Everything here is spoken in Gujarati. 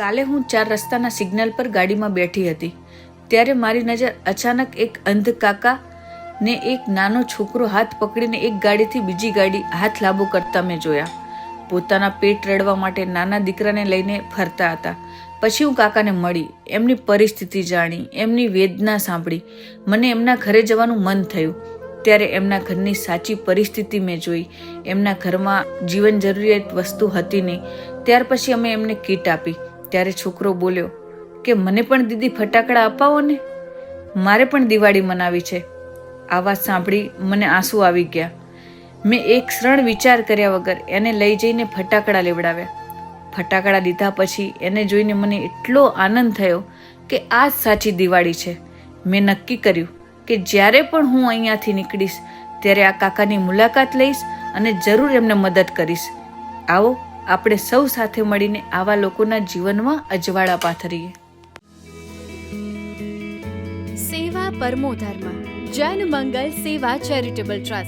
કાલે હું ચાર રસ્તાના સિગ્નલ પર ગાડીમાં બેઠી હતી. ત્યારે મારી નજર અચાનક એક અંધ કાકા ને એક નાનો છોકરો હાથ પકડીને એક ગાડીથી બીજી ગાડી હાથ લાંબો કરતા મેં જોયા. પોતાના પેટ રડવા માટે નાના દીકરાને લઈને ફરતા હતા. પછી હું કાકાને મળી, એમની પરિસ્થિતિ જાણી, એમની વેદના સાંભળી. મને એમના ઘરે જવાનું મન થયું. ત્યારે એમના ઘરની સાચી પરિસ્થિતિ મેં જોઈ. એમના ઘરમાં જીવન જરૂરિયાત વસ્તુ હતી નહીં. ત્યાર પછી અમે એમને કીટ આપી. ત્યારે છોકરો બોલ્યો, કે મને પણ દીદી ફટાકડા અપાવો ને? મારે પણ દિવાળી મનાવી છે. આ વાત સાંભળી મને આંસુ આવી ગયા. મેં એક ક્ષણ વિચાર કર્યા વગર એને લઈ જઈને ફટાકડા લેવડાવ્યા. ફટાકડા લીધા પછી એને જોઈને મને એટલો આનંદ થયો કે આ જ સાચી દિવાળી છે. મેં નક્કી કર્યું કે જ્યારે પણ હું અહીંયાથી નીકળીશ, ત્યારે આ કાકાની મુલાકાત લઈશ અને જરૂર એમને મદદ કરીશ. આવો આપણે સૌ સાથે મળીને આવા લોકોના જીવનમાં અજવાળા પાથરીએ. સેવા પરમો ધર્મ. જન મંગલ સેવા ચેરિટેબલ ટ્રસ્ટ.